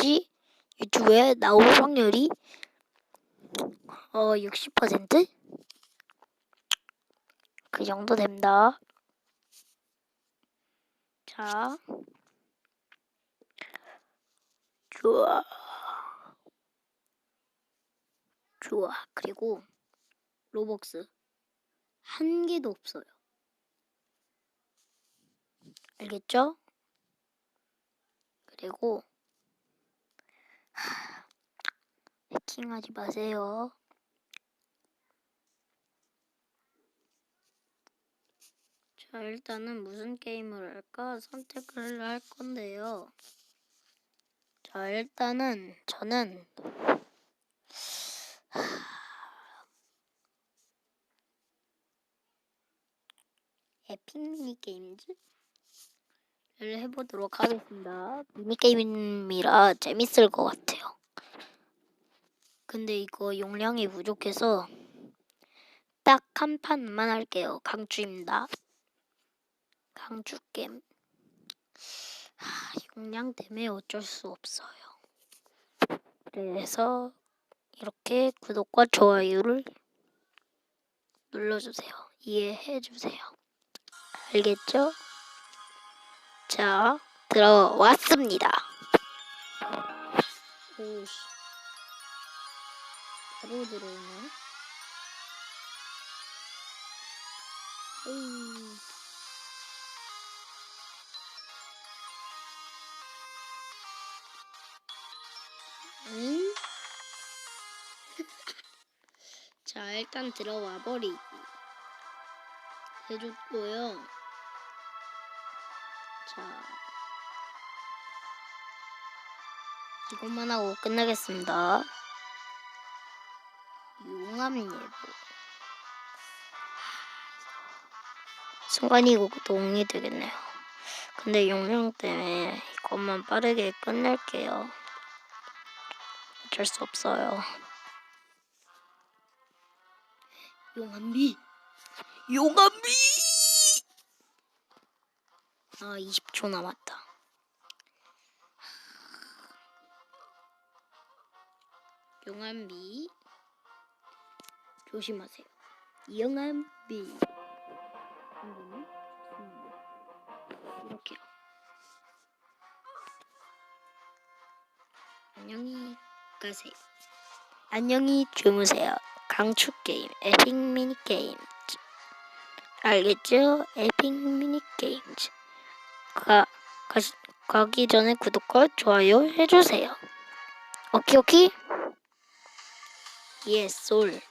다시 유튜브에 나올 확률이 어 60%? 그 정도 됩니다. 자, 좋아, 좋아. 그리고 로벅스 한 개도 없어요. 알겠죠? 그리고 하, 해킹하지 마세요. 자, 일단은 무슨 게임을 할까 선택을 할 건데요. 자, 일단은 저는 하, 에픽 미니 게임즈를 해보도록 하겠습니다. 미니 게임이라 재밌을 것 같아요. 근데 이거 용량이 부족해서 딱 한 판만 할게요. 강추입니다. 강추 게임. 하, 용량 때문에 어쩔 수 없어요. 그래서 이렇게 구독과 좋아요를 눌러주세요. 이해해 주세요. 알겠죠? 자, 들어왔습니다. 오씨. 바로 들어오네. 에이. 응? 자, 일단 들어와 버리기. 해줬고요. 자, 이것만 하고 끝내겠습니다. 용암예보. 순간이동이 되겠네요. 근데 용량 때문에 이것만 빠르게 끝낼게요. 어쩔 수 없어요. 용암비! 용암비! 아, 20초 남았다. 용암비. 조심하세요. 한번은 좋습니다. 이렇게요. 안녕히 가세요. 안녕히 주무세요. 강추 게임, 에픽 미니 게임. 알겠죠? 에픽 미니 게임. 가, 가, 가기 전에 구독과 좋아요 해주세요. 오키 오키? 예스 솔.